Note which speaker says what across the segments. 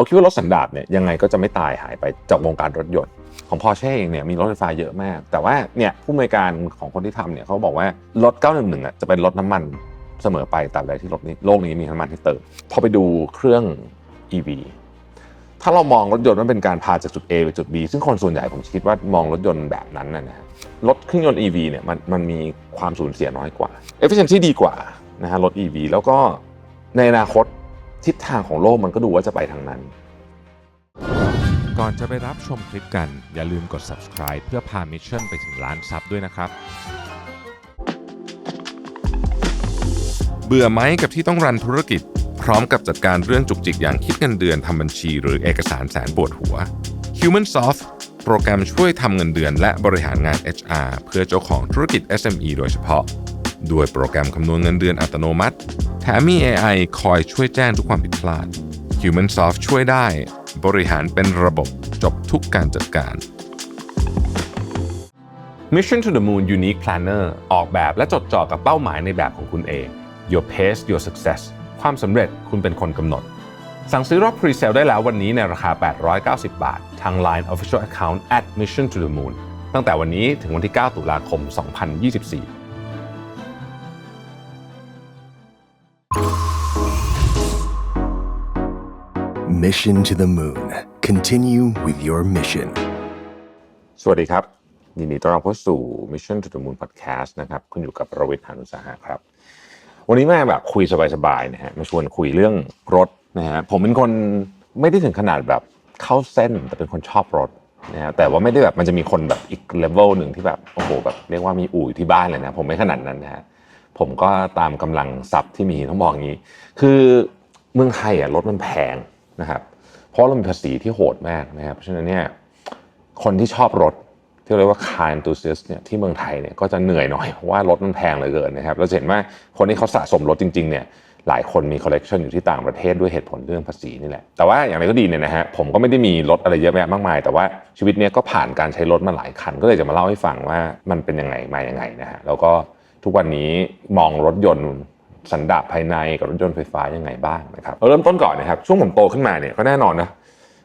Speaker 1: เขาคิดว่ารถสันดาปเนี่ยยังไงก็จะไม่ตายหายไปจากวงการรถยนต์ของพอ r ช่เองเนี่ยมีรถไฟฟ้าเยอะมาก แต่ว่าเนี่ยผู้อำนวยการของคนที่ทำเนี่ยเขาบอกว่ารถ 911อะจะเป็นรถน้ำมันเสมอไปตราบใดที่รถนี้โลกนี้มีน้ำมันให้เติมพอไปดูเครื่อง EV ถ้าเรามองรถยนต์ว่าเป็นการพาจากจุด A ไปจุด B ซึ่งคนส่วนใหญ่ผมคิดว่ามองรถยนต์แบบนั้นนะนะฮะรถเครื่องยนต์ EV เนี่ยมันมันมีความสูญเสียน้อยกว่า efficiency ดีกว่านะฮะรถ EV แล้วก็ในอนาคต ทิศทางของโลกมันก็ดูว่าจะไปทางนั้น
Speaker 2: ก่อนจะไปรับชมคลิปกัน อย่าลืมกด subscribe เพื่อพามิชชั่นไปถึงล้านซับด้วยนะครับ เบื่อไหมกับที่ต้องรันธุรกิจ พร้อมกับจัดการเรื่องจุกจิกอย่างคิดเงินเดือนทำบัญชี หรือเอกสารแสนปวดหัว Humansoft โปรแกรมช่วยทำเงินเดือนและบริหารงาน HR เพื่อเจ้าของธุรกิจ SME โดยเฉพาะ ด้วยโปรแกรมคำนวณเงินเดือนอัตโนมัติ แถมมี AI คอยช่วยแจ้งทุกความผิดพลาด Humansoft ช่วยได้ บริหารเป็นระบบจบทุกการจัดการ Mission to the Moon Unique Planner ออกแบบและจดจ่อกับเป้าหมายในแบบของคุณเอง Your pace your success ความสำเร็จคุณเป็นคนกำหนด สั่งซื้อรอบ Pre-sale ได้แล้ววันนี้ในราคา 890 บาท ทาง Line Official Account at Mission to the Moon ตั้งแต่วันนี้ถึงวันที่ 9 ตุลาคม 2024
Speaker 3: Mission to the Moon. Continue with your mission.
Speaker 1: สวัสดีครับ ยินดีต้อนรับเข้าสู่ Mission to the Moon Podcast นะครับ คุณอยู่กับประวิทย์หานุสาหะครับ วันนี้มาแบบคุยสบายๆนะฮะ มาชวนคุยเรื่องรถนะฮะ ผมเป็นคนไม่ได้ถึงขนาดแบบเข้าเส้น แต่เป็นคนชอบรถนะฮะ แต่ว่าไม่ได้แบบมันจะมีคนแบบอีกเลเวลหนึ่งที่แบบโอ้โหแบบเรียกว่ามีอู่อยู่ที่บ้านเลยนะ ผมไม่ขนาดนั้นนะฮะ ผมก็ตามกำลังทรัพย์ที่มีต้องบอกอย่างนี้ คือเมืองไทยอะรถมันแพง นะครับเพราะเรามีภาษีที่โหดมากนะครับเพราะฉะนั้นเนี่ยคนที่ชอบรถที่เรียกว่า car enthusiast เนี่ยที่เมืองไทยเนี่ยก็จะเหนื่อยหน่อยเพราะว่ารถมันแพงเหลือเกินนะครับเราเห็นว่าคนที่เขาสะสมรถจริงๆเนี่ยหลายคนมีคอลเลกชันอยู่ที่ต่างประเทศด้วยเหตุผลเรื่องภาษีนี่แหละแต่ว่าอย่างไรก็ดีเนี่ยนะฮะผมก็ไม่ได้มีรถอะไรเยอะแยะมากมาย แต่ว่าชีวิตเนี้ยก็ผ่านการใช้รถมาหลายคัน ก็เลยจะมาเล่าให้ฟังว่ามันเป็นยังไงมายังไงนะฮะแล้วก็ทุกวันนี้มองรถยนต์ สันดาปภายในกับรถยนต์ไฟฟ้ายังไงบ้างนะครับเราเริ่มต้นก่อนนะครับช่วงผมโตขึ้นมาเนี่ยก็แน่นอนนะ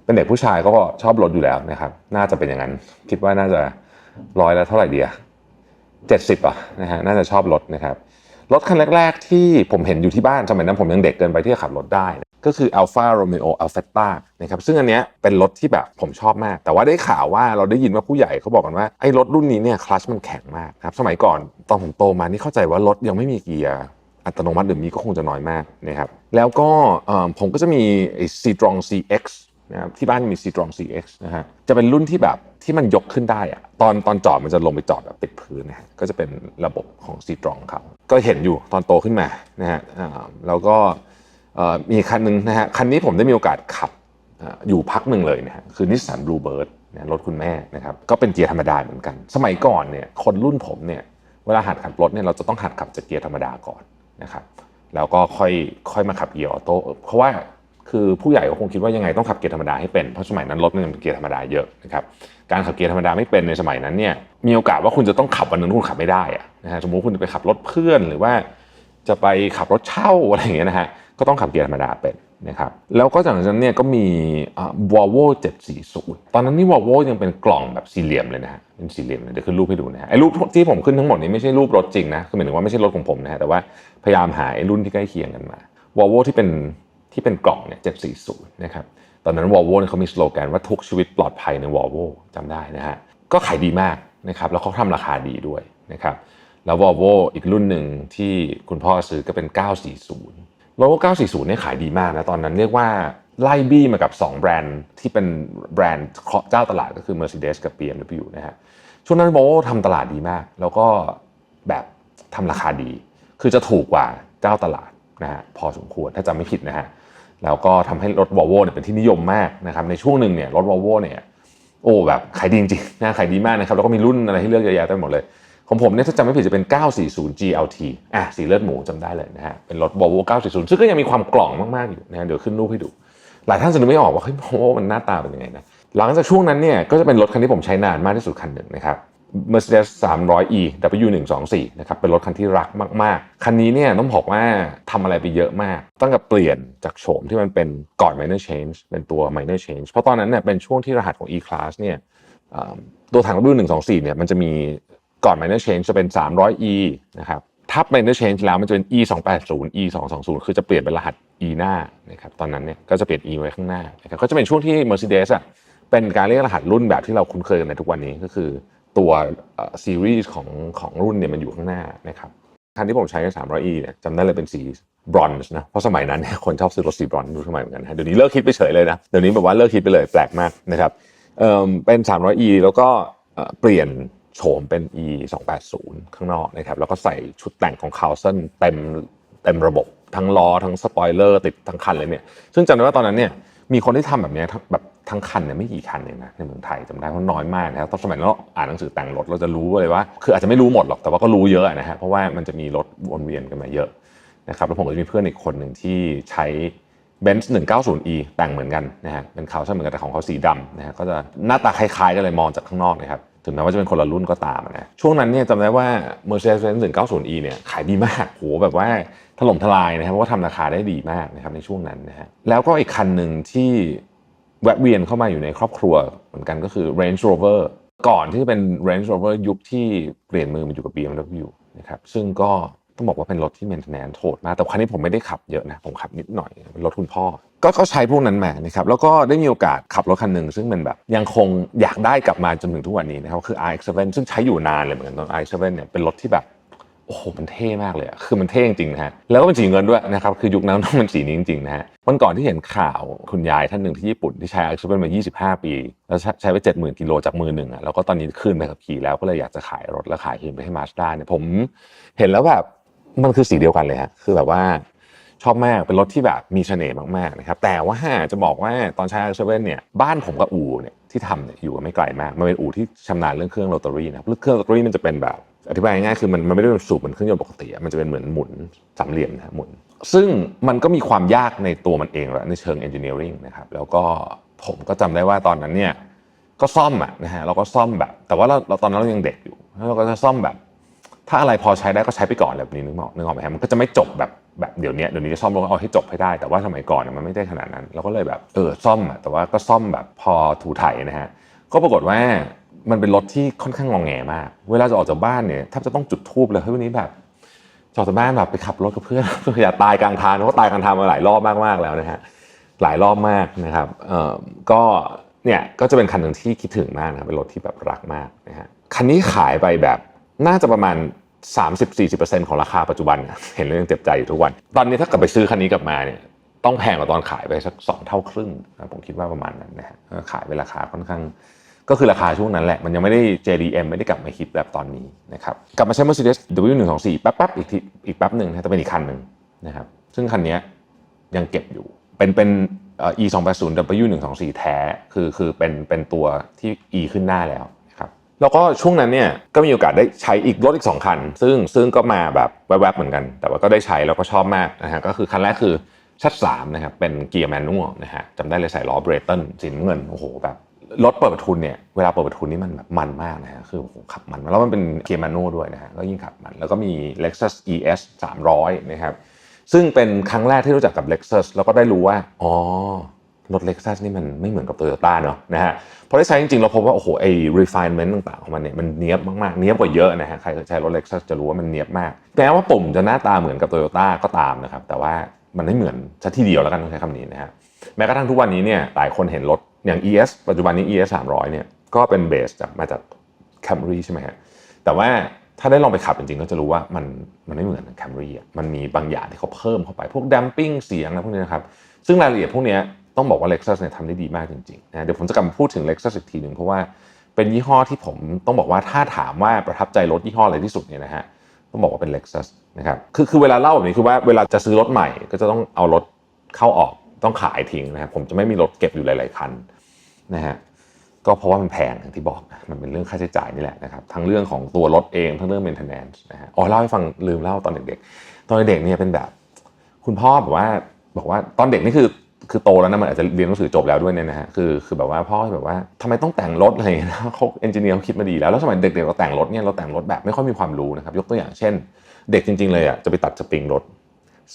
Speaker 1: เป็นเด็กผู้ชายก็ชอบรถอยู่แล้วนะครับ น่าจะเป็นอย่างนั้น คิดว่าน่าจะร้อยละเท่าไหร่เดียเจ็ดสิบอะนะฮะน่าจะชอบรถนะครับรถคันแรก ๆ ที่ผมเห็นอยู่ที่บ้านสมัยนั้นผมยังเด็กเกินไปที่จะขับรถได้ ก็คือ Alfa Romeo Alfetta นะครับซึ่งอันเนี้ยเป็นรถที่แบบผมชอบมาก แต่ว่าได้ข่าวว่าเราได้ยินว่าผู้ใหญ่เขาบอกกันว่าไอ้รถรุ่นนี้เนี่ยคลัชมันแข็งมากครับสมัยก่อนตอนผมโตมานี่เข้าใจว่ารถยังไม่มีเกียร์ อัตโนมัติหรือมีก็คงจะน้อยมากนะครับแล้วก็ผมก็จะมีไอ้ Citron CX นะครับที่บ้านมี Citron CX นะฮะจะเป็นรุ่นที่แบบที่มันยกขึ้นได้อะตอนตอนจอดมันจะลงไปจอดแบบติดพื้นนะฮะก็จะเป็นระบบของ Citroen เขาก็เห็นอยู่ตอนโตขึ้นมานะฮะแล้วก็มีคันหนึงนะฮะคันนี้ผมได้มีโอกาสขับอยู่พักหนึ่งเลยนะฮะคือนิสสันบลูเบิร์ดรถคุณแม่นะครับก็เป็นเกียร์ธรรมดาเหมือนกัน สมัยก่อนเนี่ยคนรุ่นผมเนี่ยเวลาหัดขับรถเนี่ยเราจะต้องหัดขับจากเกียร์ธรรมดาก่อน นะครับแล้วก็ค่อยค่อยมาขับเกียร์ออโต้เพราะว่าคือผู้ใหญ่ก็คงคิดว่ายังไงต้องขับเกียร์ธรรมดาให้เป็นเพราะสมัยนั้นรถมันยังเป็นเกียร์ธรรมดาเยอะนะครับการขับเกียร์ธรรมดาไม่เป็นในสมัยนั้นเนี่ยมีโอกาสว่าคุณจะต้องขับวันนึงที่คุณขับไม่ได้อะนะฮะสมมุติคุณจะไปขับรถเพื่อนหรือว่า จะไปขับรถเช่าอะไรอย่างเงี้ยนะฮะก็ต้องขับเกียร์ธรรมดาเป็น นะครับแล้วก็จากนั้นเนี่ยก็มีวอลโว่740 ตอนนั้นนี่วอลโว่ยังเป็นกล่องแบบสี่เหลี่ยมเลยนะฮะเป็นสี่เหลี่ยมเลยเดี๋ยวขึ้นรูปให้ดูนะฮะไอ้รูปที่ผมขึ้นทั้งหมดนี้ไม่ใช่รูปรถจริงนะคือหมายถึงว่าไม่ใช่รถของผมนะฮะแต่ว่าพยายามหาไอ้รุ่นที่ใกล้เคียงกันมาวอลโวที่เป็นที่เป็นกล่องเนี่ย740นะครับตอนนั้นวอลโวเนี่ยเขามีสโลแกนว่าทุกชีวิตปลอดภัยในวอลโวจำได้นะฮะก็ขายดีมากนะครับแล้วเขาทำราคาดีด้วยนะครับแล้ววอลโวอีกรุ่นหนึ่งที่คุณพ่อซื้อก็เป็น 940 วอลโว940เนี่ยขายดีมากนะตอนนั้นเรียกว่าไล่บี้มากับ 2 แบรนด์ที่เป็นแบรนด์เจ้าตลาดก็คือ Mercedes กับ BMW นะฮะช่วงนั้นวอลโวทำตลาดดีมาก แล้วก็แบบทำราคาดี คือจะถูกกว่าเจ้าตลาดนะฮะพอสมควรถ้าจำไม่ผิดนะฮะแล้วก็ทำให้รถวอลโวเนี่ยเป็นที่นิยมมากนะครับในช่วงหนึ่งเนี่ยรถวอลโวเนี่ยโอ้แบบขายดีจริงๆนะขายดีมากนะครับแล้วก็มีรุ่นอะไรให้เลือกเยอะแยะเต็มไปหมดเลย ของผมเนี่ยถ้าจำไม่ผิดจะเป็น 940 GLT อะสีเลือดหมูจำได้เลยนะฮะ เป็นรถ Volvo 940 ซึ่งก็ยังมีความกล่องมากๆอยู่นะะเดี๋ยวขึ้นรูปให้ดู หลายท่านจะนึกไม่ออกว่าเฮ้ย Volvo มันหน้าตาเป็นยังไงนะ หลังจากช่วงนั้นเนี่ยก็จะเป็นรถคันที่ผมใช้นานมากที่สุดคันหนึ่งนะครับ Mercedes 300e W124 นะครับเป็นรถคันที่รักมากๆ คันนี้เนี่ยต้องบอกว่าทำอะไรไปเยอะมาก ตั้งแต่เปลี่ยนจากโฉมที่มันเป็นก่อน minor change เป็นตัว minor change เพราะตอนนั้นเนี่ยเป็นช่วงที่รหัสของ e-class เนี่ยตัวถัง W124 เนี่ยมันจะมี ก่อน minor change จะเป็น 300e นะครับถ้า minor change แล้วมันจะเป็น e 2 8 0 e 2 2 0คือจะเปลี่ยนเป็นรหัส e หน้านะครับตอนนั้นเนี่ยก็จะเปลี่ยน e ไว้ข้างหน้านะครับก็จะเป็นช่วงที่ Mercedes อะเป็นการเรียกรหัสรุ่นแบบที่เราคุ้นเคยกันในทุกวันนี้ก็คือตัวซีรีส์ของของรุ่นเนี่ยมันอยู่ข้างหน้านะครับคันที่ผมใช้ก็ 300e เนี่ยจำได้เลยเป็นสีบรอนซ์นะเพราะสมัยนั้นเนี่ยคนชอบซื้อรถสีบรอนซ์ดูสมัยเหมือนกันนะเดี๋ยวนี้เลิกคิดไปเฉยเลยนะเดี๋ยวนี้แบบว่าเลิกคิดไปเลยแปลกมากนะครับเอ่อเป็น 300e แล้วก็เปลี่ยน โฉมเป็น e 280ข้างนอกนะครับ แล้วก็ใส่ชุดแต่งของคาวเซนเต็มเต็มระบบทั้งล้อทั้งสปอยเลอร์ติดทั้งคันเลยเนี่ย ซึ่งจำได้ว่าตอนนั้นเนี่ยมีคนที่ทำแบบนี้แบบทั้งคันเนี่ยไม่กี่คันเองนะในเมืองไทยจำได้เพราะน้อยมากนะครับตอนสมัยนั้นเราอ่านหนังสือแต่งรถเราจะรู้เลยว่า คืออาจจะไม่รู้หมดหรอกแต่ว่าก็รู้เยอะนะฮะเพราะว่ามันจะมีรถวนเวียนกันมาเยอะนะครับแล้วผมก็จะมีเพื่อนอีกคนหนึ่งที่ใช้ Benz 190e แต่งเหมือนกันนะฮะเป็นเขาวใช่เหมือนกันแต่ของเขาสีดำนะฮะก็จะหน้าตาคล้ายๆกันเลยมองจากข้างนอกนะครับ ถึงแม้ว่าจะเป็นคนละรุ่นก็ตามนะช่วงนั้นเนี่ยจำได้ว่า Mercedes-Benz 190e เนี่ยขายดีมากโหแบบว่าถล่มทลายนะครับเพราะว่าทำราคาได้ดีมากนะครับในช่วงนั้นนะฮะแล้วก็อีกคันหนึ่งที่แวะเวียนเข้ามาอยู่ในครอบครัวเหมือนกันก็คือ Range Rover ก่อนที่จะเป็น Range Rover ยุคที่เปลี่ยนมือมาอยู่กับ BMW นะครับซึ่งก็ต้องบอกว่าเป็นรถที่ maintenance โหดมากแต่คันนี้ผมไม่ได้ขับเยอะนะผมขับนิดหน่อยเป็นรถคุณพ่อ ก็ก็ใช้พวกนั้นมานะครับแล้วก็ได้มีโอกาสขับรถคันหนึ่งซึ่งมันแบบยังคงอยากได้กลับมาจนถึงทุกวันนี้นะครับคือ RX-7 ซึ่งใช้อยู่นานเลยเหมือนกันตอน RX-7 เนี่ยเป็นรถที่แบบโอ้โหมันเท่มากเลยอะคือมันเท่จริงๆนะฮะแล้วก็เป็นสีเงินด้วยนะครับคือยุคนั้นต้องเป็นสีนี้จริงๆนะฮะวันก่อนที่เห็นข่าวคุณยายท่านหนึ่งที่ญี่ปุ่นที่ใช้ไอซ์เป็นมา 25 ปี แล้วใช้ไป 70,000 กิโลจากมือหนึ่งอะแล้วก็ตอนนี้ขึ้นไปขับขี่แล้วก็เลยอยากจะขายรถแล้วขายคืนไปให้มาสด้าเนี่ยผมเห็นแล้วแบบมันคือสีเดียวกันเลยฮะคือแบบว่า ชอบมากเป็นรถที่แบบมีเสน่ห์มากๆนะครับแต่ว่าจะบอกว่าตอนใช้ไอซ์เนี่ยบ้านผมกับอู่เนี่ยที่ทำเนี่ยอยู่กันไม่ไกลมากมันเป็นอู่ที่ชำนาญเรื่องเครื่องโรตารี่นะเครื่องโรตารี่มันจะเป็นแบบอธิบายง่ายๆคือมันมันไม่ได้เป็นสูบเหมือนเครื่องยนต์ปกติมันจะเป็นเหมือนหมุนสามเหลี่ยมนะหมุน ซึ่งมันก็มีความยากในตัวมันเองแหละในเชิง engineering นะครับแล้วก็ผมก็จำได้ว่าตอนนั้นเนี่ยก็ซ่อมอะนะฮะเราก็ซ่อมแบบ แต่ว่าเราเราตอนนั้นเรายังเด็กอยู่เราก็จะซ่อมแบบ ถ้าอะไรพอใช้ได้ก็ใช้ไปก่อนแบบนี้นึกออกนึกออกไหมฮะมันก็จะไม่จบแบบ แบบเดี๋ยวนี้เดี๋ยวนี้จะซ่อมรถเอาให้จบให้ได้ แต่ว่าสมัยก่อนมันไม่ได้ขนาดนั้น เราก็เลยแบบเออซ่อมแต่ว่าก็ซ่อมแบบพอถูไถนะฮะก็ปรากฏว่ามันเป็นรถที่ค่อนข้างงองแงมาก เวลาจะออกจากบ้านเนี่ยแทบจะต้องจุดทูบเลยเฮ้ยวันนี้แบบจออกจากบ้านแบบไปขับรถกับเพื่อนอย่าตายกลางทางเพราะตายกลางทางมาหลายรอบมากๆแล้วนะฮะหลายรอบมากนะครับเอ่อก็เนี่ยก็จะเป็นคันหนึ่งที่คิดถึงมากนะครับเป็นรถที่แบบรักมากนะฮะคันนี้ขายไปแบบน่าจะประมาณ 30-40%ของราคาปัจจุบัน เห็นแล้วยังเจ็บใจอยู่ทุกวัน ตอนนี้ถ้าเกิดไปซื้อคันนี้กลับมาเนี่ยต้องแพงกว่าตอนขายไปสักสองเท่าครึ่งผมคิดว่าประมาณนั้นนะฮะขายไปราคาค่อนข้าง ก็คือราคาช่วงนั้นแหละ มันยังไม่ได้ JDM ไม่ได้กลับมาฮิตแบบตอนนี้นะครับกลับมาใช้ Mercedes W124 แป๊บๆอีกทีอีกแป๊บหนึ่งนะแต่เป็นอีกคันหนึ่งนะครับซึ่งคันนี้ยังเก็บอยู่เป็นเป็น E 2 8 0 W124 แท้คือคือเป็นเป็นตัวที่ E ขึ้นหน้าแล้ว แล้วก็ช่วงนั้นเนี่ยก็มีโอกาสได้ใช้อีกรถอีก 2 คัน ซึ่งซึ่งก็มาแบบแวบๆเหมือนกัน แต่ว่าก็ได้ใช้แล้วก็ชอบมากนะฮะก็คือคันแรกคือชัด3นะครับเป็นเกียร์แมนนวลนะฮะจำได้เลยใส่ล้อเบรตันสีน้ำเงินโอ้โหแบบรถเปิดประทุนเนี่ยเวลาเปิดประทุนนี่มันแบบมันมากนะฮะคือขับมันแล้วมันเป็นเกียร์แมนนวลด้วยนะฮะก็ยิ่งขับมัน แล้วก็มี Lexus ES 300นะครับซึ่งเป็นครั้งแรกที่รู้จักกับ Lexus แล้วก็ได้รู้ว่าอ๋อ รถ Lexus นี่มันไม่เหมือนกับ Toyota เนอะนะฮะพอได้ใช้จริงๆ เราพบว่าโอ้โหไอ้ refinement ต่างๆของมันเนี่ยมันเนี้ยบมากๆ เนี้ยบกว่าเยอะนะฮะใครเคยใช้รถ Lexus จะรู้ว่ามันเนี้ยบมากแม้ว่าปุ่มจะหน้าตาเหมือนกับ Toyota ก็ตามนะครับแต่ว่ามันไม่เหมือนซะทีเดียวแล้วกันต้องใช้คำนี้นะฮะแม้กระทั่งทุกวันนี้เนี่ยหลายคนเห็นรถอย่าง ES ปัจจุบันนี้ ES 300เนี่ยก็เป็นเบสจากมาจาก Camry ใช่ไหมฮะแต่ว่าถ้าได้ลองไปขับจริงๆ ก็จะรู้ว่ามันมันไม่เหมือน Camry อะมันมีบางอย่างที่เขาเพิ่มเข้าไป พวก damping เสียงอะไรพวกนี้นะครับ ซึ่งรายละเอียดพวกนี้ ต้องบอกว่า Lexus เนี่ยทำได้ดีมากจริงๆนะเดี๋ยวผมจะกลับมาพูดถึง Lexus อีกทีหนึ่งเพราะว่าเป็นยี่ห้อที่ผมต้องบอกว่าถ้าถามว่าประทับใจรถยี่ห้ออะไรที่สุดเนี่ยนะฮะต้องบอกว่าเป็น Lexus นะครับคือคือเวลาเล่าแบบนี้คือว่าเวลาจะซื้อรถใหม่ ก็จะต้องเอารถเข้าออกต้องขายทิ้งนะครับผมจะไม่มีรถเก็บอยู่หลาย ๆ คันนะฮะก็เพราะว่ามันแพงอย่างที่บอกมันเป็นเรื่องค่าใช้จ่ายนี่แหละนะครับทั้งเรื่องของตัวรถเองทั้งเรื่อง maintenance นะฮะอ๋อเล่าให้ฟังลืมเล่าตอนเด็กๆตอนเด็กเนี่ยเป็นแบบ คุณพ่อบอกว่าบอกว่าตอนเด็กนี่คือ คือโตแล้วนะมันอาจจะเรียนหนังสือจบแล้วด้วยเนี่ยนะฮะคือคือแบบว่าพ่อแบบว่าทำไมต้องแต่งรถอะไรอย่างเงี้ยนะเขาเอนจิเนียร์เขาคิดมาดีแล้วแล้วสมัยเด็กๆเราแต่งรถเนี่ยเราแต่งรถแบบไม่ค่อยมีความรู้นะครับยกตัวอย่างเช่น เด็กจริง ๆเลยอะจะไปตัดสปริงรถ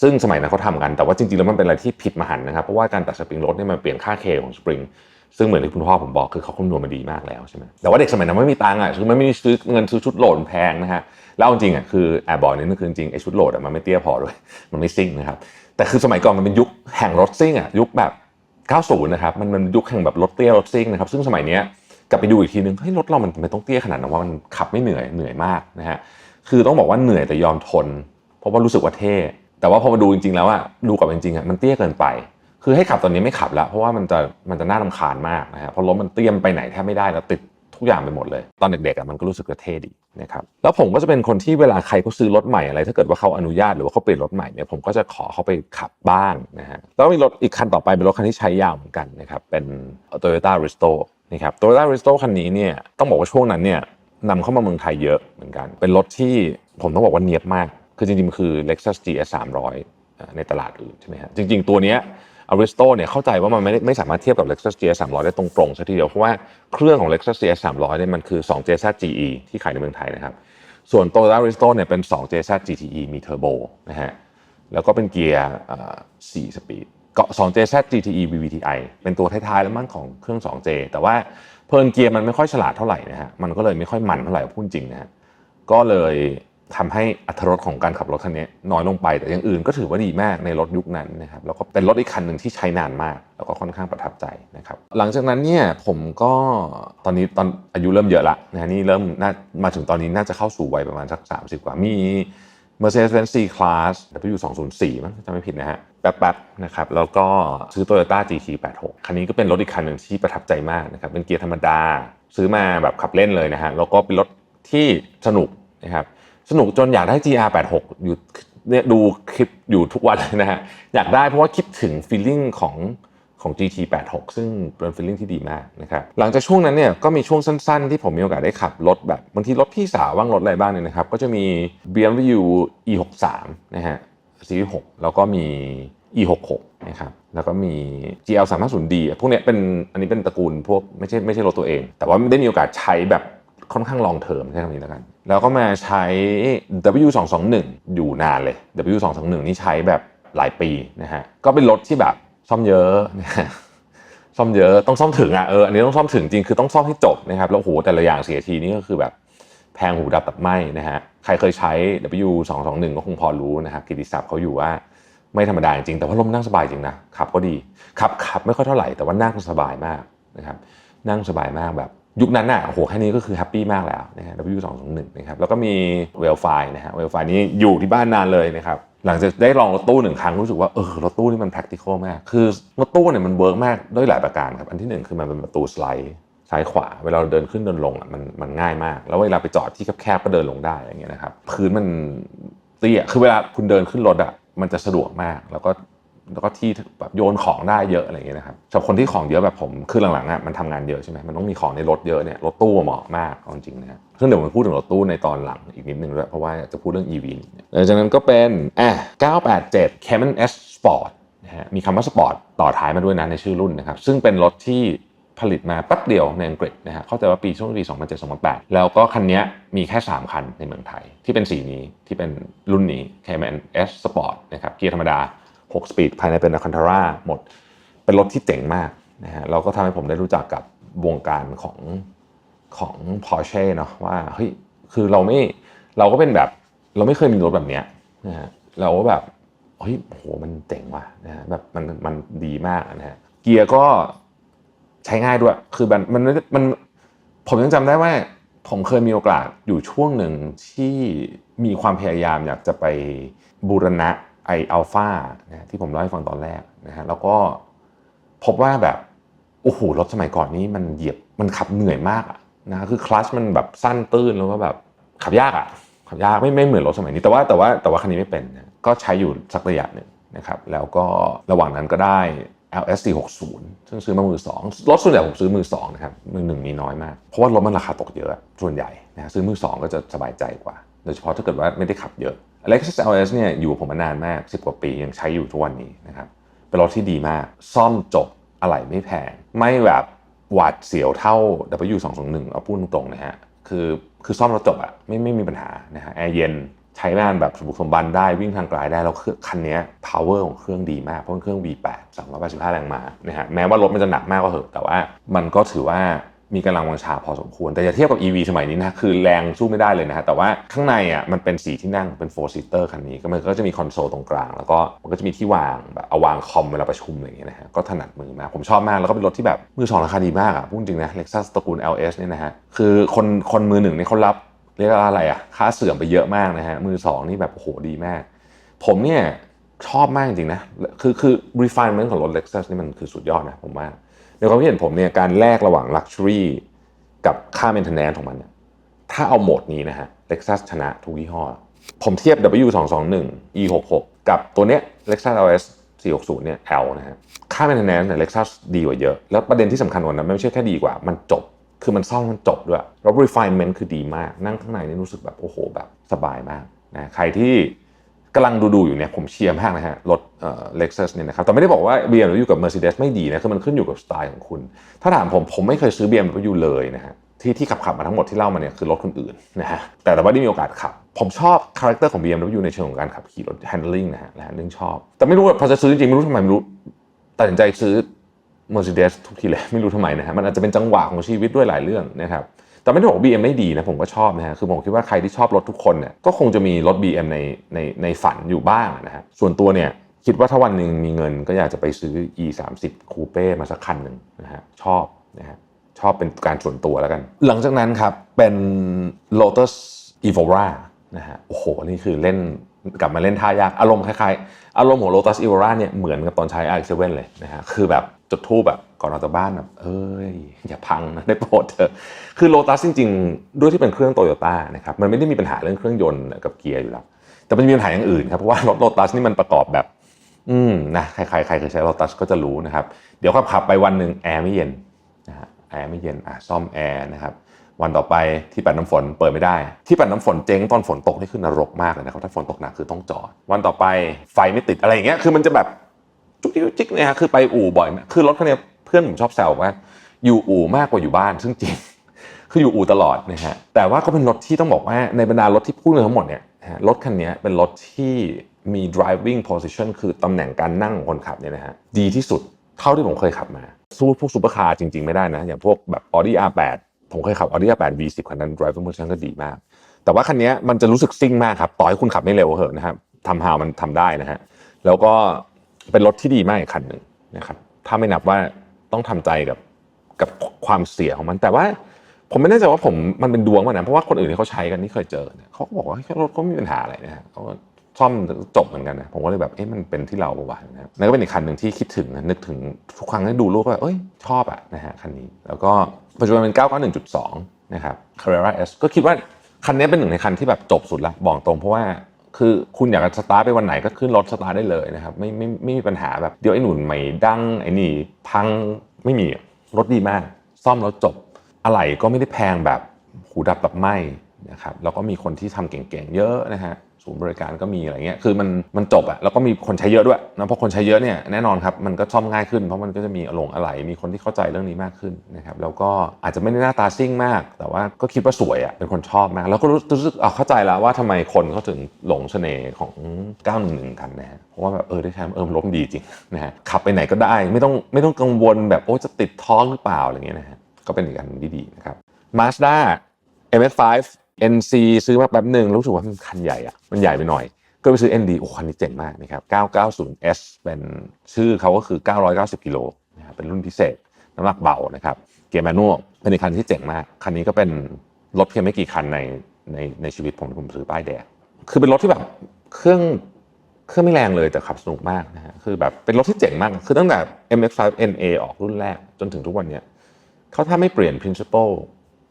Speaker 1: ซึ่งสมัยนั้นเขาทำกันแต่ว่าจริงๆแล้วมันเป็นอะไรที่ผิดมหันนะครับเพราะว่าการตัดสปริงรถเนี่ยมันเปลี่ยนค่าเคของสปริงซึ่งเหมือนที่คุณพ่อผมบอกคือเขาคำนวณมาดีมากแล้วใช่ไหมแต่ว่าเด็กสมัยนั้นไม่มีตังค์อะคือมันไม่มีซื้อเงินซื้อชุดโหลดแพงนะฮะแล้วจริงอะคือแอบบอกนิดนึงคือจริงไอ้ชุดโหลดอะมันไม่เตี้ยพอด้วยมันไม่ซิ่งนะครับ แต่คือสมัยก่อนมันเป็นยุคแห่งรถซิ่งอะยุคแบบ 90 นะครับ มันมันยุคแห่งแบบรถเตี้ยรถซิ่งนะครับ ซึ่งสมัยเนี้ยกลับไปดูอีกทีนึงเฮ้ยรถเรามันไม่ต้องเตี้ยขนาดนั้นว่ามันขับไม่เหนื่อยเหนื่อยมากนะฮะคือต้องบอกว่าเหนื่อยแต่ยอมทน เพราะว่ารู้สึกว่าเท่แต่ว่าพอมาดูจริงๆแล้วอะดูกับจริงๆอะมันเตี้ยเกินไป คือให้ขับตอนนี้ไม่ขับแล้ว เพราะว่ามันจะมันจะน่ารำคาญมากนะฮะเพราะรถมันเตี้ยมไปไหนแทบไม่ได้แล้วติด ทุกอย่างไปหมดเลย ตอนเด็กๆอะมันก็รู้สึกว่าเท่ดีนะครับแล้วผมก็จะเป็นคนที่เวลาใครเขาซื้อรถใหม่อะไร ถ้าเกิดว่าเขาอนุญาตหรือว่าเขาเปลี่ยนรถใหม่เนี่ยผมก็จะขอเขาไปขับบ้างนะฮะแล้วมีรถอีกคันต่อไปเป็นรถคันที่ใช้ยาวเหมือนกันนะครับเป็น Toyota Risto นะครับ Toyota Risto คันนี้เนี่ยต้องบอกว่าช่วงนั้นเนี่ยนำเข้ามาเมืองไทยเยอะเหมือนกัน เป็นรถที่ผมต้องบอกว่าเนียบมาก คือจริงๆมันคือ Lexus GS 300อ่าในตลาดอื่นใช่ไหมฮะจริง ๆ ตัวเนี้ย Aristo เนี่ยเข้าใจว่ามันไม่ได้ไม่สามารถเทียบกับ Lexus GS 300 ได้ตรงๆซะทีเดียว เพราะว่าเครื่องของ Lexus GS 300เนี่ยมันคือ 2 JZ GE ที่ขายในเมืองไทยนะครับ ส่วน Toyota Aristo เนี่ยเป็น 2 JZ GTE มีเทอร์โบนะฮะแล้วก็เป็นเกียร์เอ่สปีดก็2 JZ GTE VVTi เป็นตัวท้ายๆแล้วมั่งของเครื่อง 2J แต่ว่าเพลินเกียร์มันไม่ค่อยฉลาดเท่าไหร่นะฮะมันก็เลยไม่ค่อยมันเท่าไหร่พูดจริงนะฮะก็เลย ทำให้อัตรรสของการขับรถคันนี้น้อยลงไป แต่อย่างอื่นก็ถือว่าดีมากในรถยุคนั้นนะครับแล้วก็เป็นรถอีกคันหนึ่งที่ใช้นานมาก แล้วก็ค่อนข้างประทับใจนะครับหลังจากนั้นเนี่ยผมก็ตอนนี้ตอนอายุเริ่มเยอะละนะนี่เริ่มน่ามาถึงตอนนี้น่าจะเข้าสู่วัยประมาณสัก 30 กว่ามี Mercedes-Benz C-Class W204 มั้งจำไม่ผิดนะฮะแป๊บๆนะครับแล้วก็ซื้อ Toyota GT86 คันนี้ก็เป็นรถอีกคันหนึ่งที่ประทับใจมากนะครับเป็นเกียร์ธรรมดา ซื้อมาแบบขับเล่นเลยนะฮะแล้วก็เป็นรถที่สนุกนะครับ สนุกจนอยากได้ GR86 อยู่เนี่ยดูคลิปอยู่ทุกวันเลยนะฮะอยากได้เพราะว่าคิดถึงฟีลลิ่งของของ GT86 ซึ่งเป็นฟีลลิ่งที่ดีมากนะครับหลังจากช่วงนั้นเนี่ยก็มีช่วงสั้นๆ ที่ผมมีโอกาสได้ขับรถแบบบางทีรถพี่สาวบ้างรถอะไรบ้างเนี่ยนะครับ ก็จะมี BMW E63 นะฮะซีรีส์6แล้วก็มี E66 นะครับแล้วก็มี GL 3 5 0 D พวกเนี้ยเป็นอันนี้เป็นตระกูลพวกไม่ใช่ไม่ใช่รถตัวเอง แต่ว่าได้มีโอกาสใช้แบบ ค่อนข้างลองเทอมใช้คำนี้แล้วกัน แล้วก็มาใช้ W221 อยู่นานเลย W221 นี่ใช้แบบหลายปีนะฮะ ก็เป็นรถที่แบบซ่อมเยอะนะฮะซ่อมเยอะต้องซ่อมถึงอะเอออันนี้ต้องซ่อมถึงจริงคือต้องซ่อมให้จบนะครับแล้วโอ้โหแต่ละอย่างเสียทีนี่ก็คือแบบแพงหูดับแบบไหมนะฮะใครเคยใช้ W 2 2 1 ก็คงพอรู้นะครับกิติศัพท์เขาอยู่ว่าไม่ธรรมดาจริงแต่ว่าลมนั่งสบายจริงนะขับก็ดีขับขับไม่ค่อยเท่าไหร่แต่ว่านั่งสบายมากนะครับนั่งสบายมากแบบ ยุคนั้นน่ะโอ้โหแค่นี้ก็คือแฮปปี้มากแล้วนะฮะ W 2 2 1นะครับแล้วก็มีเวลไฟนะฮะเวลไฟนี้อยู่ที่บ้านนานเลยนะครับหลังจากได้ลองรถตู้หนึ่งครั้งรู้สึกว่าเออรถตู้นี่มัน practical มาก คือรถตู้เนี่ยมันเวิร์กมากด้วยหลายประการครับอันที่หนึ่งคือมันเป็นประตูสไลด์ซ้ายขวา เวลาเราเดินขึ้นเดินลงอะมันมันง่ายมาก แล้วเวลาไปจอดที่แคบๆก็เดินลงได้อย่างเงี้ยนะครับพื้นมันเตี้ยคือเวลาคุณเดินขึ้นรถอะมันจะสะดวกมากแล้วก็ แล้วก็ที่แบบโยนของได้เยอะอะไรอย่างเงี้ยนะครับสำหรับคนที่ของเยอะแบบผมคือหลังๆอะมันทำงานเยอะใช่ไหมมันต้องมีของในรถเยอะเนี่ยรถตู้เหมาะมากาจริงๆนะซึ่งเดี๋ยวผมพูดถึงรถตู้ในตอนหลังอีกนิดนึงด้วยเพราะว่าจะพูดเรื่อง EV หลังจากนั้นก็เป็นอะ987 Cayman S Sport นะฮะมีคำว่า Sport ต่อท้ายมาด้วยนะในชื่อรุ่นนะครับซึ่งเป็นรถที่ผลิตมาแป๊บเดียวในอังกฤษนะฮะเข้าใจว่าปีช่วงปี 2007-2008 แล้วก็คันนี้มีแค่ 3 คันในเมืองไทย ที่เป็นสีนี้ที่เป็นรุ่นนี้ Cayman S Sport นะครับเกียร์ธรรมดา 6 สปีดภายในเป็น Alcantara หมด เป็นรถที่เจ๋งมากนะฮะแล้วก็ทำให้ผมได้รู้จักกับวงการของของ Porsche เนาะว่าเฮ้ยคือเราไม่เราก็เป็นแบบเราไม่เคยมีรถแบบเนี้ยนะฮะเราก็แบบเฮ้ยโหมันเจ๋งว่ะนะฮะแบบมันมันดีมากนะฮะเกียร์ก็ใช้ง่ายด้วย คือมันมันมันผมยังจำได้ว่า ผมเคยมีโอกาสอยู่ช่วงหนึ่งที่มีความพยายามอยากจะไปบูรณะ ไออัลฟานะที่ผมเล่าให้ฟังตอนแรกนะฮะแล้วก็พบว่าแบบโอ้โหรถสมัยก่อนนี้มันเหยียบมันขับเหนื่อยมากอะนะคือคลัชมันแบบสั้นตื้นแล้วก็แบบขับยากอะขับยากไม่ไม่เหมือนรถสมัยนี้แต่ว่าแต่ว่าแต่ว่าคันนี้ไม่เป็นนะก็ใช้อยู่สักระยะหนึ่งนะครับแล้วก็ระหว่างนั้นก็ได้ LS 460ซึ่งซื้อมามือสองรถส่วนใหญ่ผมซื้อมือสองนะครับมือหนึ่งมีน้อยมาก เพราะว่ารถมันราคาตกเยอะส่วนใหญ่นะฮะซื้อมือสองก็จะสบายใจกว่า โดยเฉพาะถ้าเกิดว่าไม่ได้ขับเยอะ Lexus LS เนี่ยอยู่กับผมมานานมาก 10 กว่าปียังใช้อยู่ทุกวันนี้นะครับเป็นรถที่ดีมาก ซ่อมจบอะไหล่ไม่แพง ไม่แบบหวาดเสียวเท่า W221 เอาพูดตรงๆนะฮะคือคือซ่อมแล้วจบอะไม่ไม่มีปัญหานะฮะแอร์เย็นใช้งานแบบสมบุกสมบันได้วิ่งทางไกลได้ แล้วเครื่องคันนี้ย power ของเครื่องดีมาก เพราะเครื่อง V8 285 แรงม้านะฮะแม้ว่ารถมันจะหนักมากก็เถอะแต่ว่ามันก็ถือว่า มีกำลังวังชาพอสมควร แต่อย่าเทียบกับ EV สมัยนี้นะคือแรงสู้ไม่ได้เลยนะฮะแต่ว่าข้างในอะมันเป็นสีที่นั่งเป็น four seater คันนี้ก็มันก็จะมีคอนโซลตรงกลาง แล้วก็มันก็จะมีที่วางแบบเอาวางคอมเวลาประชุมอะไรอย่างเงี้ยนะฮะก็ถนัดมือมากผมชอบมาก แล้วก็เป็นรถที่แบบมือสองราคาดีมากอะพูดจริงนะ Lexus ตระกูล LS เนี่ยนะฮะคือคนคนมือหนึ่งนี่เขารับเรียกว่าอะไรอะค่าเสื่อมไปเยอะมากนะฮะมือสองนี่แบบโหดีมาก ผมเนี่ย ชอบมากจริงๆนะคือคือ refinement ของรถ Lexus นี่มันคือสุดยอดนะผมว่าในความคิดเห็นผมเนี่ยการแลกระหว่าง luxury กับค่า maintenance ของมันเนี่ยถ้าเอาโหมดนี้นะฮะ Lexus ชนะทุกยี่ห้อ ผมเทียบ W221 E66 กับตัวเนี้ย Lexus LS 460เนี่ย L นะฮะค่า maintenance เนี่ย Lexus ดีกว่าเยอะ แล้วประเด็นที่สำคัญกว่านั้นไม่ใช่แค่ดีกว่ามันจบ คือมันซ่อมมันจบด้วยแล้ว refinement คือดีมากนั่งข้างในนี่รู้สึกแบบโอ้โหแบบสบายมากนะใครที่ กำลังดูดูๆอยู่เนี่ยผมเชียร์มากนะฮะรถเอ่อ Lexus เนี่ยนะครับแต่ไม่ได้บอกว่า BMW กับ Mercedes ไม่ดีนะคือมันขึ้นอยู่กับสไตล์ของคุณ ถ้าถามผมผมไม่เคยซื้อ BMW เลยนะฮะที่ที่ขับขับมาทั้งหมดที่เล่ามาเนี่ยคือรถคนอื่นนะฮะแต่แต่ว่าได้มีโอกาสขับ ผมชอบคาแรคเตอร์ของ BMW ในเชิงของการขับขี่รถ handling นะฮะและ handling ชอบ แต่ไม่รู้ว่าพอจะซื้อจริงไม่รู้ทำไมไม่รู้ตัดสินใจซื้อ Mercedes ทุกทีเลยไม่รู้ทำไมนะฮะมันอาจจะเป็นจังหวะของชีวิตด้วยหลายเรื่องนะครับ แต่ไม่ได้บอกว่า BM ไม่ดีนะผมก็ชอบนะฮะคือผมคิดว่าใครที่ชอบรถทุกคนเนี่ยก็คงจะมีรถ BM ในในในฝันอยู่บ้างนะฮะส่วนตัวเนี่ยคิดว่าถ้าวันหนึ่งมีเงินก็อยากจะไปซื้อ E 3 0 Coupe มาสักคันหนึ่งนะฮะชอบนะฮะชอบเป็นการส่วนตัวแล้วกัน หลังจากนั้นครับเป็น Lotus Evora นะฮะโอ้โหนี่คือเล่นกลับมาเล่นท่ายาก อารมณ์คล้ายๆ อารมณ์ของ Lotus Evora เนี่ยเหมือนกับตอนใช้ R7 เลยนะฮะคือแบบ จุดทูบแบบก่อนออกจากบ้านแบบเอ้ยอย่าพังนะได้โปรดเถอะคือ Lotus จริง ๆ ด้วยที่เป็นเครื่องโตโยต้านะครับมันไม่ได้มีปัญหาเรื่องเครื่องยนต์กับเกียร์อยู่แล้วแต่มันมีปัญหาอย่างอื่นครับเพราะว่ารถ Lotus นี่มันประกอบแบบ อืมนะใครๆใครเคยใช้ Lotus ก็จะรู้นะครับ เดี๋ยวขับขับไปวันหนึ่งแอร์ไม่เย็นนะฮะแอร์ไม่เย็นอะซ่อมแอร์นะครับวันต่อไปที่ปัดน้ำฝนเปิดไม่ได้ ที่ปัดน้ำฝนเจ๊งตอนฝนตกนี่คือนรกมากเลยนะครับถ้าฝนตกหนักคือต้องจอด วันต่อไปไฟไม่ติดอะไรอย่างเงี้ยคือมันจะแบบ จุกจิกจิกเนี่ยฮะคือไปอู่บ่อยมากคือรถคันเนี้ยเพื่อนผมชอบแซวว่าอยู่อู่มากกว่าอยู่บ้าน ซึ่งจริงคืออยู่อู่ตลอดนะฮะแต่ว่าก็เป็นรถที่ต้องบอกว่าในบรรดารถที่พูดมาทั้งหมดเนี่ยรถคันนี้เป็นรถที่มี driving position คือตำแหน่งการนั่งของคนขับเนี่ยนะฮะดีที่สุดเท่าที่ผมเคยขับมา สู้พวกซูเปอร์คาร์จริง ๆ ไม่ได้นะ อย่างพวกแบบ Audi R8 ผมเคยขับ Audi R8 V10 คันนั้น driving position ก็ดีมาก แต่ว่าคันนี้มันจะรู้สึกซิ่งมากครับ ต่อให้คุณขับไม่เร็วเหอะนะครับทำฮาวมันทำได้นะฮะแล้วก็ เป็นรถที่ดีมากอีกคันหนึ่งนะครับ ถ้าไม่นับว่าต้องทำใจกับกับความเสียของมัน แต่ว่าผมไม่แน่ใจว่าผมมันเป็นดวงมันนะเพราะว่าคนอื่นที่เขาใช้กันที่เคยเจอเนี่ยเขาก็บอกว่ารถเขามีปัญหาอะไรนะฮะเขาก็ซ่อมจบเหมือนกันนะผมก็เลยแบบเอ๊ะมันเป็นที่เราประวัตินะนั่นก็เป็นอีกคันหนึ่งที่คิดถึงนะนึกถึงทุกครั้งที่ดูรูปก็เอ้ยชอบอะนะฮะคันนี้ แล้วก็ปัจจุบันเป็น 991.2 นะครับ Carrera S ก็คิดว่าคันนี้เป็นหนึ่งในคันที่แบบจบสุดละบอกตรงเพราะว่า คือคุณอยากจะสตาร์ทไปวันไหนก็ขึ้นรถสตาร์ทได้เลยนะครับไม่ไม่ไม่มีปัญหาแบบเดี๋ยวไอ้หนุนไม่ดังไอ้นี่พังไม่มีรถดีมาก ซ่อมแล้วจบอะไหล่ก็ไม่ได้แพงแบบหูดับแบบไหมนะครับแล้วก็มีคนที่ทำเก่งๆเยอะนะฮะ ศูนย์บริการก็มีอะไรเงี้ยคือมันมันจบอะแล้วก็มีคนใช้เยอะด้วยนะเพราะคนใช้เยอะเนี่ยแน่นอนครับมันก็ซ่อมง่ายขึ้นเพราะมันก็จะมีอลงอะไหล่มีคนที่เข้าใจเรื่องนี้มากขึ้นนะครับแล้วก็อาจจะไม่ได้หน้าตาซิ่งมาก แต่ว่าก็คิดว่าสวยอะเป็นคนชอบมาก แล้วก็รู้สึกเข้าใจแล้วว่าทำไมคนเขาถึงหลงเสน่ห์ของ 911 กันนะเพราะว่าแบบเออได้ใช้เออมันรถมันดีจริงนะฮะขับไปไหนก็ได้ไม่ต้องไม่ต้องกังวลแบบโอ้จะติดท้องหรือเปล่าอะไรเงี้ยนะฮะก็เป็นอีกอันที่ดีนะครับ Mazda MS5 NC ซื้อมาแป๊บหนึ่งรู้สึกว่ามันคันใหญ่อะมันใหญ่ไปหน่อย ก็ไปซื้อ ND โอ้คันนี้เจ๋งมากนะครับ 990S เป็นชื่อเขาก็คือ 990กิโลนะครับเป็นรุ่นพิเศษน้ำหนักเบานะครับ เกียร์แมนนวลเป็นอีกคันที่เจ๋งมาก คันนี้ก็เป็นรถเพียงไม่กี่คันในในในชีวิตผมที่ผมซื้อป้ายแดงคือเป็นรถที่แบบเครื่องเครื่องไม่แรงเลยแต่ขับสนุกมากนะฮะคือแบบเป็นรถที่เจ๋งมาก คือตั้งแต่ MX5 NA ออกรุ่นแรกจนถึงทุกวันเนี้ยเขาถ้าไม่เปลี่ยน principle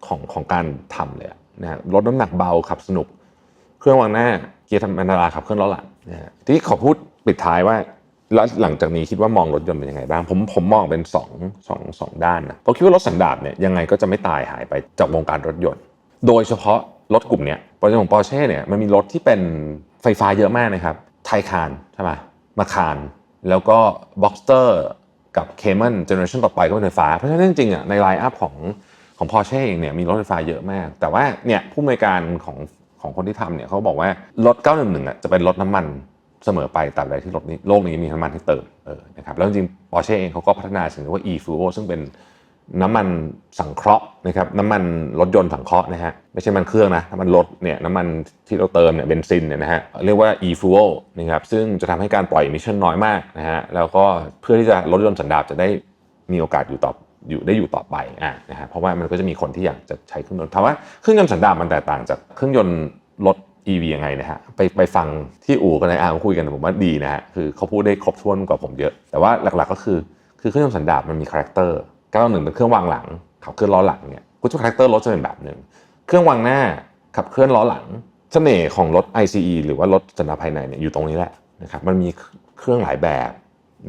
Speaker 1: ของของการทำเลยอะ นะลดน้ำหนักเบาขับสนุก เครื่องวางหน้าเกียร์ธรรมดาขับเครื่องล้อหลังนะฮะที่ขอพูดปิดท้ายว่าแล้วหลังจากนี้คิดว่ามองรถยนต์เป็นยังไงบ้าง ผมผมมองเป็น2องสองสองด้านนะผมคิดว่ารถสันดาปเนี่ยยังไงก็จะไม่ตายหายไปจากวงการรถยนต์ โดยเฉพาะรถกลุ่มเนี้ยปอร์เช่ของปอร์เช่เนี่ยมันมีรถที่เป็นไฟฟ้าเยอะมากนะครับไทคานใช่ไหมมาคารแล้วก็ Boxster กับ Cayman Generation ต่อไปก็เป็นไฟฟ้า เพราะฉะนั้นจริงๆอะในไลน์อัพของ ของ Porsche เองเนี่ยมีรถไฟฟ้าเยอะมาก แต่ว่าเนี่ยผู้อำนวยการของของคนที่ทำเนี่ยเขาบอกว่ารถ 911อะจะเป็นรถน้ำมันเสมอไปตาบใดที่รถนี้โลกนี้มีน้ำมันให้เติมเออนะครับแล้วจริงๆ Porsche เองเขาก็พัฒนาสิ่งที่ว่า e-fuel ซึ่งเป็นน้ำมันสังเคราะห์นะครับน้ำมันรถยนต์สังเคราะห์นะฮะไม่ใช่มันเครื่องนะน้ำมันรถเนี่ยน้ำมันที่เราเติมเนี่ยเบนซินเนี่ยนะฮะเรียกว่า e-fuel นะครับซึ่งจะทำให้การปล่อยมิชชั่นน้อยมากนะฮะแล้วก็เพื่อที่จะรถยนต์สันดาปจะได้มีโอกาสอยู่ต่อ อยู่ได้อยู่ต่อไปอะนะฮะเพราะว่ามันก็จะมีคนที่อยากจะใช้เครื่องยนต์ถามว่าเครื่องยนต์สันดาปมันแตกต่างจากเครื่องยนต์รถ EV ยังไงนะฮะไปไปฟังที่อู่กันในอาร์มคุยกันผมว่าดีนะฮะคือเขาพูดได้ครบถ้วนกว่าผมเยอะ แต่ว่าหลักๆก็คือคือเครื่องยนต์สันดาปมันมีคาแรคเตอร์911เป็นเครื่องวางหลังขับเคลื่อนล้อหลังเนี่ยกุศคาแรคเตอร์รถจะเป็นแบบหนึ่งเครื่องวางหน้าขับเคลื่อนล้อหลังเสน่ห์ของรถ ICE หรือว่ารถสันดาปภายในเนี่ยอยู่ตรงนี้แหละนะครับมันมีเครื่องหลายแบบ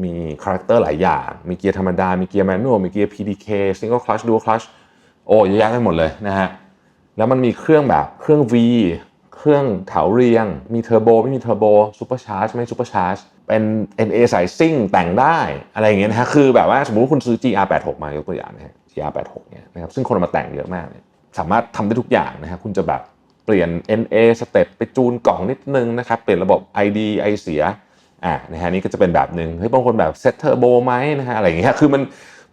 Speaker 1: มีคาแรคเตอร์หลายอย่าง มีเกียร์ธรรมดา มีเกียร์แมนนวล มีเกียร์ PDK Single Clutch Dual Clutch โอ้เยอะแยะไปหมดเลยนะฮะ แล้วมันมีเครื่องแบบเครื่อง V เครื่องเถาเรียง มีเทอร์โบไม่มีเทอร์โบซูเปอร์ชาร์จไม่ซูเปอร์ชาร์จเป็น NA สายซิ่งแต่งได้อะไรอย่างเงี้ยนะฮะคือแบบว่าสมมติคุณซื้อ GR86 มายกตัวอย่างนะฮะ GR86 เนี่ยนะครับซึ่งคนมาแต่งเยอะมากเนี่ยสามารถทำได้ทุกอย่างนะฮะคุณจะแบบเปลี่ยน NA สเต็ปไปจูนกล่องนิดนึงนะครับเปลี่ยนระบบ ID ไอเสีย อ่านะฮะนี่ก็จะเป็นแบบหนึ่งเฮ้ยบางคนแบบเซตเทอร์โบไหมนะฮะอะไรอย่างเงี้ยคือมัน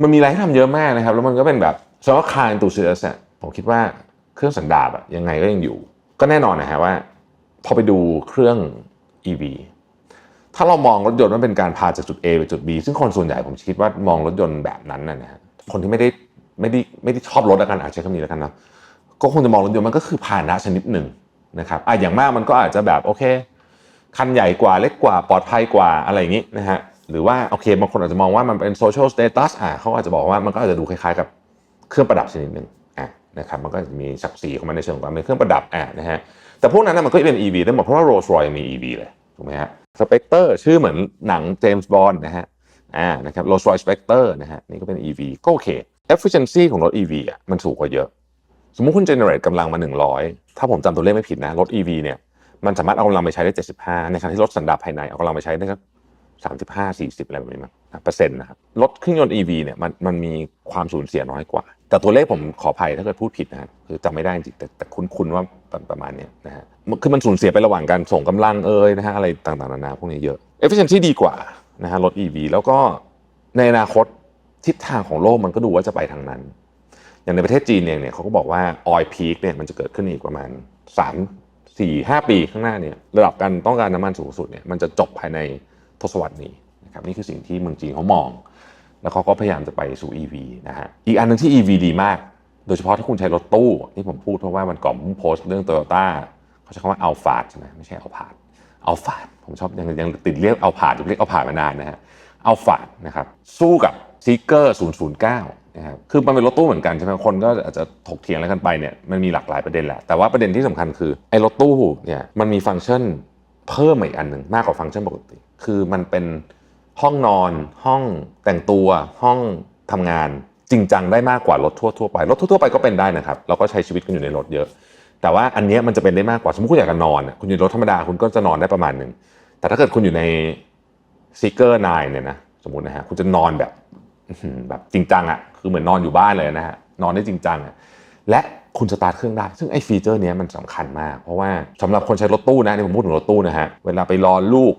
Speaker 1: มันมีอะไรให้ทำเยอะมากนะครับ แล้วมันก็เป็นแบบสำหรับคาร์ตูเซียสเนี่ยผมคิดว่าเครื่องสันดาปอะยังไงก็ยังอยู่ ก็แน่นอนนะฮะว่า พอไปดูเครื่อง EV ถ้าเรามองรถยนต์ว่าเป็นการพาจากจุด A ไปจุด B ซึ่งคนส่วนใหญ่ผมคิดว่ามองรถยนต์แบบนั้นนะฮะคนที่ไม่ได้ไม่ได้ไม่ได้ชอบรถแล้วกันอาจจะใช้คำนี้แล้วกันเนาะก็คงจะมองรถยนต์มันก็คือพาหนะชนิดหนึ่งนะครับอะอย่างมากมันก็อาจจะแบบโอเค คันใหญ่กว่าเล็กกว่าปลอดภัยกว่าอะไรอย่างนี้นะฮะหรือว่าโอเคบางคนอาจจะมองว่ามันเป็นโซเชียลสเตตัสอะเขาอาจจะบอกว่ามันก็อาจจะดูคล้ายๆกับเครื่องประดับชนิดหนึ่งอะนะครับมันก็จะมีศักดิ์ศรีของมันในเชิงความเป็นเครื่องประดับอะนะฮะแต่พวกนั้นนะมันก็เป็น EV ได้หมดเพราะว่า Rolls Royce มี EV เลยถูกไหมฮะ Spectre ชื่อเหมือนหนังเจมส์บอนด์นะฮะอ่านะครับ Rolls Royce Spectre นะฮะนี่ก็เป็น EV ก็โอเค efficiency ของรถ EV อะมันสูงกว่าเยอะ สมมุติคุณ generate กำลังมา 100 ถ้าผมจำตัวเลขไม่ผิดนะรถ EV เนี่ย มันสามารถเอากำลังไปใช้ได้ 75 ในขณะที่รถสันดาปภายในเอากำลังไปใช้ได้สัก35 40อะไรแบบนี้มั้งนะเปอร์เซ็นต์นะครับรถเครื่องยนต์ EV เนี่ยมันมันมีความสูญเสียน้อยกว่า แต่ตัวเลขผมขออภัยถ้าเกิดพูดผิดนะฮะคือจำไม่ได้จริงแต่แต่คุ้นๆว่าประประมาณเนี้ยนะฮะคือมันสูญเสียไประหว่างการส่งกำลังเอ่ยนะฮะอะไรต่างๆนานาพวกนี้เยอะ efficiency ดีกว่านะฮะรถ EV แล้วก็ในอนาคตทิศทางของโลกมันก็ดูว่าจะไปทางนั้น อย่างในประเทศจีนเองเนี่ยเขาก็บอกว่า oil peak เนี่ยมันจะเกิดขึ้นอีกประมาณ3 4 5ปีข้างหน้าเนี่ยระดับการต้องการน้ำมันสูงสุดเนี่ยมันจะจบภายในทศวรรษนี้นะครับนี่คือสิ่งที่เมืองจีนเขามอง แล้วเขาก็พยายามจะไปสู่ EV นะฮะอีกอันหนึงที่ EV ดีมาก โดยเฉพาะถ้าคุณใช้รถตู้ที่ผมพูดเพราะว่ามันก่อนผมโพสต์เรื่อง Toyota เขาใช้คำว่า Alphard ใช่ไหมไม่ใช่ Alphard Alphard ผมชอบยังยังติดเรียก Alphard อยู่เรียก Alphard มานานนะฮะ Alphard นะครับสู้กับ Seeker 009 นะครับคือมันเป็นรถตู้เหมือนกันใช่ไหมคนก็อาจจะถกเถียงอะไรกันไปเนี่ยมันมีหลากหลายประเด็นแหละแต่ว่าประเด็นที่สำคัญคือไอ้รถตู้เนี่ยมันมีฟังก์ชันเพิ่มอีกอันหนึ่งมากกว่าฟังก์ชันปกติ คือมันเป็นห้องนอน ห้องแต่งตัว ห้องทำงานจริงจังได้มากกว่ารถทั่วๆไปรถทั่วๆไปก็เป็นได้นะครับเราก็ใช้ชีวิตกันอยู่ในรถเยอะ แต่ว่าอันนี้มันจะเป็นได้มากกว่าสมมติคุณอยากจะนอนคุณอยู่รถธรรมดาคุณก็จะนอนได้ประมาณหนึ่งแต่ถ้าเกิดคุณอยู่ในซีเกอร์นเนี่ยนะสมมตินะฮะคุณจะนอนแบบ แบบจริงจังอะคือเหมือนนอนอยู่บ้านเลยนะฮะนอนได้จริงจังอะและคุณสตาร์ทเครื่องได้ ซึ่งไอ้ฟีเจอร์นี้มันสำคัญมาก เพราะว่าสำหรับคนใช้รถตู้นะนี่ผมพูดถึงรถตู้นะฮะเวลาไปรอลูก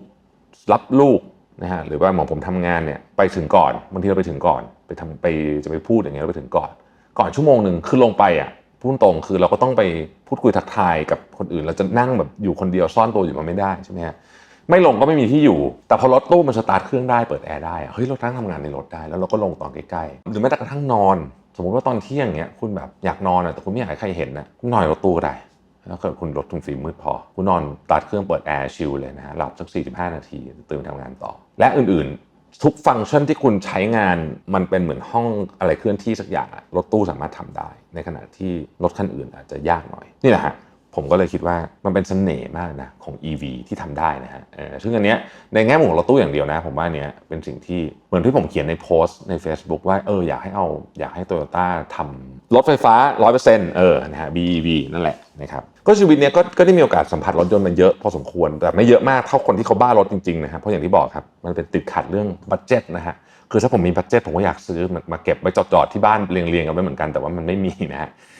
Speaker 1: รับลูกนะฮะหรือว่าหมอผมทำงานเนี่ยไปถึงก่อนบางทีเราไปถึงก่อนไปทำไปจะไปพูดอย่างเงี้ยเราไปถึงก่อน ก่อนชั่วโมงหนึ่งคือลงไปอะพูดตรงคือเราก็ต้องไปพูดคุยทักทายกับคนอื่น เราจะนั่งแบบอยู่คนเดียวซ่อนตัวอยู่มันไม่ได้ใช่ไหมฮะ ไม่ลงก็ไม่มีที่อยู่ แต่พอรถตู้มันสตาร์ทเครื่องได้เปิดแอร์ได้อะเฮ้ยเราตั้งทำงานในรถได้แล้วเราก็ลงตอนใกล้ๆหรือแม้แต่กระทั่งนอน สมมติว่าตอนเที่ยงเงี้ยคุณแบบอยากนอนแต่คุณไม่อยากให้ใครเห็นนะคุณนอนรถตู้ก็ได้ถ้าเกิดคุณรถคุณฟิล์มมืดพอ คุณนอนสตาร์ทเครื่องเปิดแอร์ชิลเลยนะ หลับสัก 45 นาที ตื่นทำงานต่อ และอื่นๆ ทุกฟังก์ชันที่คุณใช้งานมันเป็นเหมือนห้องอะไรเคลื่อนที่สักอย่างรถตู้สามารถทำได้ ในขณะที่รถคันอื่นอาจจะยากหน่อย นี่แหละฮะ ผมก็เลยคิดว่ามันเป็นเสน่ห์มากนะของ EV ที่ทำได้นะฮะซึ่งอันเนี้ยในแง่มุมของรถตู้อย่างเดียวนะ ผมว่าเนี้ยเป็นสิ่งที่เหมือนที่ผมเขียนในโพสต์ใน Facebook ว่าเอออยากให้เอาอยากให้ Toyota ทรถไฟฟ้า 100%เออนะฮะ BEV นั่นแหละนะครับก็ชีวิตเนี้ยก็ก็ได้มีโอกาสสัมผัสรถยนต์มันเยอะพอสมควร แต่ไม่เยอะมากเท่าคนที่เขาบ้ารถจริงๆนะครับเพราะอย่างที่บอกครับมันเป็นติดขัดเรื่องบัตเจ็ตนะฮะคือถ้าผมมีบัตเจ็ตผมก็อยากซื้อมาเก็บไว้จอดๆที่บ้านเรียงๆกันไว้เหมือนกันแต่ว่ามันไม่มีนะฮะเอ่อ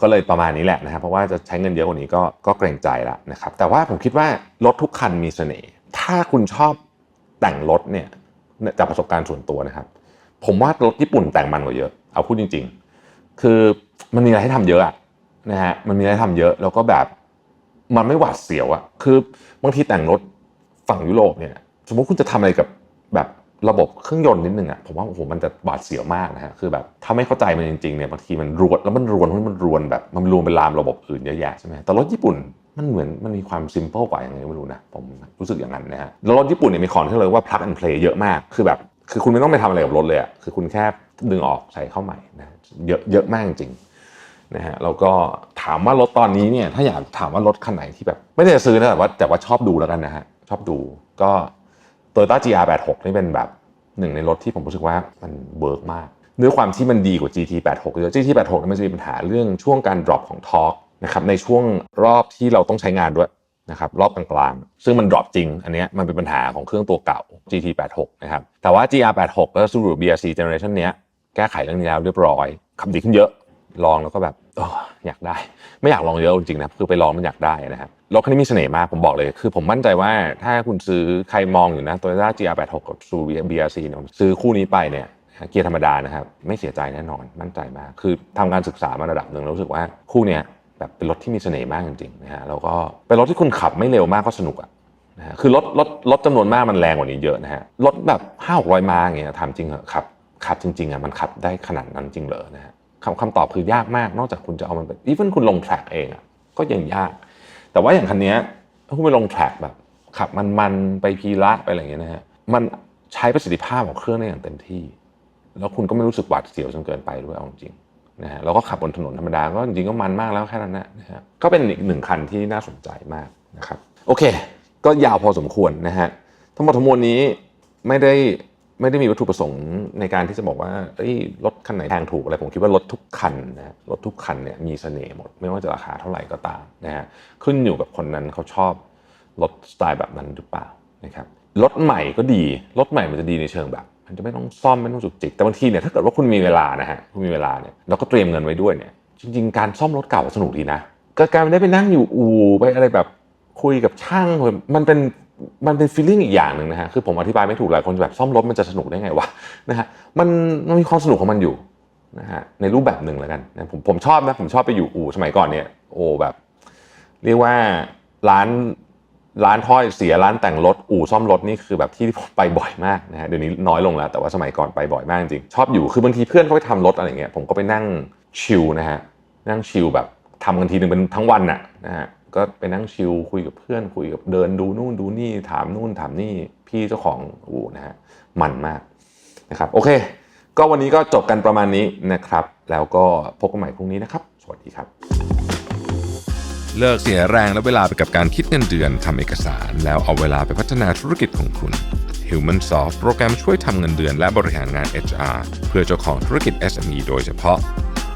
Speaker 1: ก็เลยประมาณนี้แหละนะครับเพราะว่าจะใช้เงินเยอะกว่านี้ก็ก็เกรงใจละนะครับแต่ว่าผมคิดว่ารถทุกคันมีเสน่ห์ถ้าคุณชอบแต่งรถเนี่ยจากประสบการณ์ส่วนตัวนะครับ ผมว่ารถญี่ปุ่นแต่งมันกว่าเยอะเอาพูดจริง ๆ คือมันมีอะไรให้ทำเยอะอะนะฮะมันมีอะไรให้ทำเยอะแล้วก็แบบมันไม่หวาดเสียวอะคือบางทีแต่งรถฝั่งยุโรปเนี่ย สมมติคุณจะทำอะไรกับแบบ ระบบเครื่องยนต์นิดนึงอะผมว่าโอ้โหมันจะหวาดเสียวมากนะฮะคือแบบถ้าไม่เข้าใจมันจริงๆเนี่ยบางทีมันรวนแล้วมันรวนเพราะมันรวนแบบมันรวนเป็นลามระบบอื่นเยอะแยะใช่ไหมแต่รถญี่ปุ่นมันเหมือนมันมีความซิมเ l ิลกว่าอย่างไรไม่รู้นะผมรู้สึกอย่างนั้นนะฮะแล้วรถญี่ปุ่นเนี่ยมีของที่เรียกว่า plug and play เยอะมากคือแบบ คือคุณไม่ต้องไปทำอะไรกับรถเลยอะคือคุณแค่ดึงออกใส่เข้าใหม่นะเยอะเยอะมากจริงนะฮะแล้วก็ถามว่ารถตอนนี้เนี่ยถ้าอยากถามว่ารถคันไหนที่แบบ ไม่ได้จะซื้อนะแต่ว่าแต่ว่าชอบดูแล้วกันนะฮะชอบดูก็ Toyota GR86 นี่เป็นแบบหนึ่งในรถที่ผมรู้สึกว่ามันเวิร์กมากด้วยความที่มันดีกว่า GT86 เยอะ GT86 เนี่ยมันจะมีปัญหาเรื่องช่วงการ drop ของ torque นะครับในช่วงรอบที่เราต้องใช้งานด้วยนะครับรอบกลางๆ ซึ่งมัน drop จริง อันนี้มันเป็นปัญหาของเครื่องตัวเก่า GT86 นะครับแต่ว่า GR86 แล้ว Subaru BRZ Generation เนี้ยแก้ไขเรื่องนี้แล้วเรียบร้อยขับดีขึ้นเยอะลองแล้วก็แบบออยากได้ ไม่อยากลองเยอะจริงๆนะคือไปลองมันอยากได้นะฮะ รถคันนี้มีเสน่ห์มากผมบอกเลย คือผมมั่นใจว่าถ้าคุณซื้อใครมองอยู่นะ Toyota GR86 กับ Subaru BRZ เนี่ยซื้อคู่นี้ไปเนี่ยเกียร์ธรรมดานะครับ ไม่เสียใจแน่นอนมั่นใจมาก คือทำการศึกษามาระดับหนึ่งแล้วรู้สึกว่าคู่เนี้ยแบบเป็นรถที่มีเสน่ห์มากจริงๆนะฮะแล้วก็เป็นรถที่คุณขับไม่เร็วมากก็สนุกอะนะฮะคือรถรถรถจำนวนมากมันแรงกว่านี้เยอะนะฮะรถแบบห้าหกร้อยมาอย่างเงี้ยทำจริงเหรอขับขับจริงๆอะมันขับได้ขนาดนั้นจริงเหรอนะฮะคำคำตอบคือยากมากนอกจากคุณจะเอามันไปอีเวนคุณลงแทร็กเองอะก็ยังยาก แต่ว่าอย่างคันนี้ถ้าคุณไปลงแทร็กแบบขับมันๆไปพีระไปอะไรอย่างเงี้ยนะฮะมันใช้ประสิทธิภาพของเครื่องได้อย่างเต็มที่ แล้วคุณก็ไม่รู้สึกหวาดเสียวจนเกินไปด้วยเอาจริงนะฮะแล้วก็ขับบนถนนธรรมดาก็จริงก็มันมากแล้วแค่นั้นนะฮะก็เป็นอีกหนึ่งคันที่น่าสนใจมากนะครับโอเค ก็ยาวพอสมควรนะฮะทั้งหมดทั้งมวลนี้ไม่ได้ ไม่ได้มีวัตถุประสงค์ในการที่จะบอกว่าเอ้ยรถคันไหนแพงถูกอะไรผมคิดว่ารถทุกคันนะรถทุกคันเนี่ยมีเสน่ห์หมด ไม่ว่าจะราคาเท่าไหร่ก็ตามนะฮะขึ้นอยู่กับคนนั้นเขาชอบรถสไตล์แบบนั้นหรือเปล่านะครับรถใหม่ก็ดีรถใหม่มันจะดีในเชิงแบบ มันจะไม่ต้องซ่อมไม่ต้องจุกจิกแต่บางทีเนี่ยถ้าเกิดว่าคุณมีเวลานะฮะคุณมีเวลาเนี่ยเราก็เตรียมเงินไว้ด้วยเนี่ยจริงๆการซ่อมรถเก่าสนุกดีนะก็การได้ไปนั่งอยู่อู่ไปอะไรแบบคุยกับช่างมันเป็น มันเป็นฟีลลิ่งอีกอย่างหนึ่งนะฮะคือผมอธิบายไม่ถูกหลายคนแบบซ่อมรถมันจะสนุกได้ไงวะนะฮะมันมันมีความสนุกของมันอยู่นะฮะในรูปแบบหนึ่งแล้วกันนะผมผมชอบนะผมชอบไปอยู่อู่สมัยก่อนเนี่ยโอ้แบบ เรียกว่าร้านร้านถ้อยเสียร้านแต่งรถอู่ซ่อมรถนี่คือแบบที่ผมไปบ่อยมากนะฮะเดี๋ยวนี้น้อยลงแล้วแต่ว่าสมัยก่อนไปบ่อยมากจริงชอบอยู่คือบางทีเพื่อนเขาไปทำรถอะไรเงี้ยผมก็ไปนั่งชิลนะฮะนั่งชิลแบบทำกันทีหนึ่งเป็นทั้งวันน่ะนะฮะ ก็ไปนั่งชิลคุยกับเพื่อนคุยกับเดินดูนู่นดูนี่ถามนู่นถามนี่พี่เจ้าของอู่นะฮะมันมากนะครับโอเค ก็วันนี้ก็จบกันประมาณนี้นะครับ แล้วก็พบกันใหม่พรุ่งนี้นะครับ สวัสดีครับ
Speaker 2: เลิกเสียแรงและเวลาไปกับการคิดเงินเดือนทำเอกสาร แล้วเอาเวลาไปพัฒนาธุรกิจของคุณ HumanSoft โปรแกรมช่วยทำเงินเดือนและบริหารงาน HR เพื่อเจ้าของธุรกิจ SME โดยเฉพาะ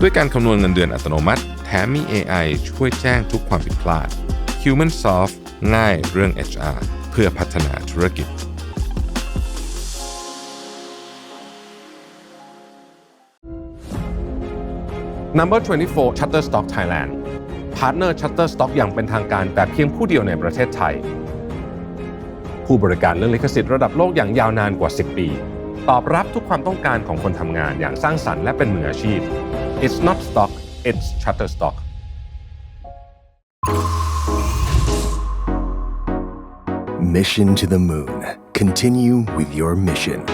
Speaker 2: ด้วยการคำนวณเงินเดือนอัตโนมัติ แถมมี AI ช่วยแจ้งทุกความผิดพลาด HumanSoft ง่ายเรื่อง HR เพื่อพัฒนาธุรกิจ
Speaker 4: Number 24 Shutterstock Thailand พาร์ทเนอร์ Shutterstock อย่างเป็นทางการแต่เพียงผู้เดียวในประเทศไทย ผู้บริการเรื่องลิขสิทธิ์ระดับโลกอย่างยาวนานกว่า 10 ปี ตอบรับทุกความต้องการของคนทำงานอย่างสร้างสรรค์และเป็นมืออาชีพ It's not stock it's Shutterstock
Speaker 3: Mission to the Moon. Continue with your mission.